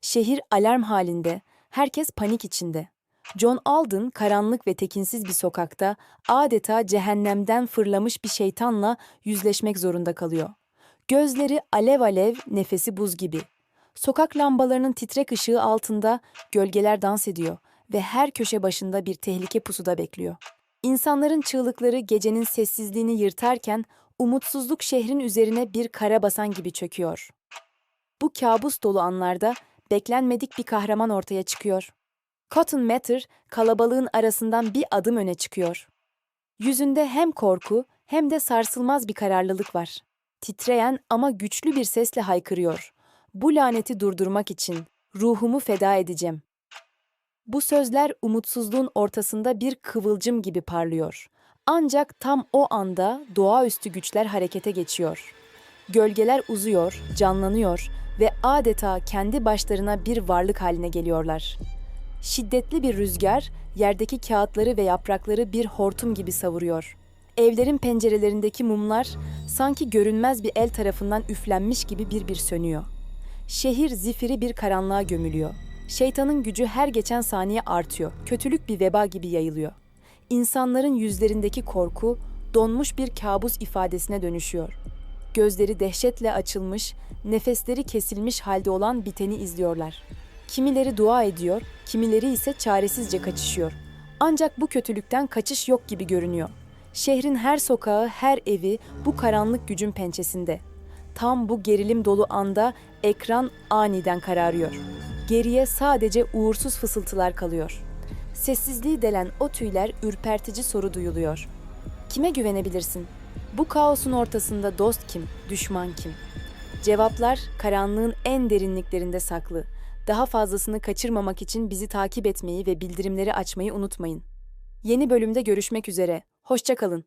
Şehir alarm halinde, herkes panik içinde. John Alden karanlık ve tekinsiz bir sokakta adeta cehennemden fırlamış bir şeytanla yüzleşmek zorunda kalıyor. Gözleri alev alev, nefesi buz gibi. Sokak lambalarının titrek ışığı altında gölgeler dans ediyor ve her köşe başında bir tehlike pusuda bekliyor. İnsanların çığlıkları gecenin sessizliğini yırtarken umutsuzluk şehrin üzerine bir kara basan gibi çöküyor. Bu kabus dolu anlarda beklenmedik bir kahraman ortaya çıkıyor. Cotton Mather kalabalığın arasından bir adım öne çıkıyor. Yüzünde hem korku hem de sarsılmaz bir kararlılık var. Titreyen ama güçlü bir sesle haykırıyor. Bu laneti durdurmak için ruhumu feda edeceğim. Bu sözler umutsuzluğun ortasında bir kıvılcım gibi parlıyor. Ancak tam o anda doğaüstü güçler harekete geçiyor. Gölgeler uzuyor, canlanıyor ve adeta kendi başlarına bir varlık haline geliyorlar. Şiddetli bir rüzgar yerdeki kağıtları ve yaprakları bir hortum gibi savuruyor. Evlerin pencerelerindeki mumlar sanki görünmez bir el tarafından üflenmiş gibi bir bir sönüyor. Şehir zifiri bir karanlığa gömülüyor. Şeytanın gücü her geçen saniye artıyor. Kötülük bir veba gibi yayılıyor. İnsanların yüzlerindeki korku donmuş bir kabus ifadesine dönüşüyor. Gözleri dehşetle açılmış, nefesleri kesilmiş halde olan biteni izliyorlar. Kimileri dua ediyor, kimileri ise çaresizce kaçışıyor. Ancak bu kötülükten kaçış yok gibi görünüyor. Şehrin her sokağı, her evi bu karanlık gücün pençesinde. Tam bu gerilim dolu anda ekran aniden kararıyor. Geriye sadece uğursuz fısıltılar kalıyor. Sessizliği delen o tüyler ürpertici soru duyuluyor. Kime güvenebilirsin? Bu kaosun ortasında dost kim, düşman kim? Cevaplar karanlığın en derinliklerinde saklı. Daha fazlasını kaçırmamak için bizi takip etmeyi ve bildirimleri açmayı unutmayın. Yeni bölümde görüşmek üzere. Hoşçakalın.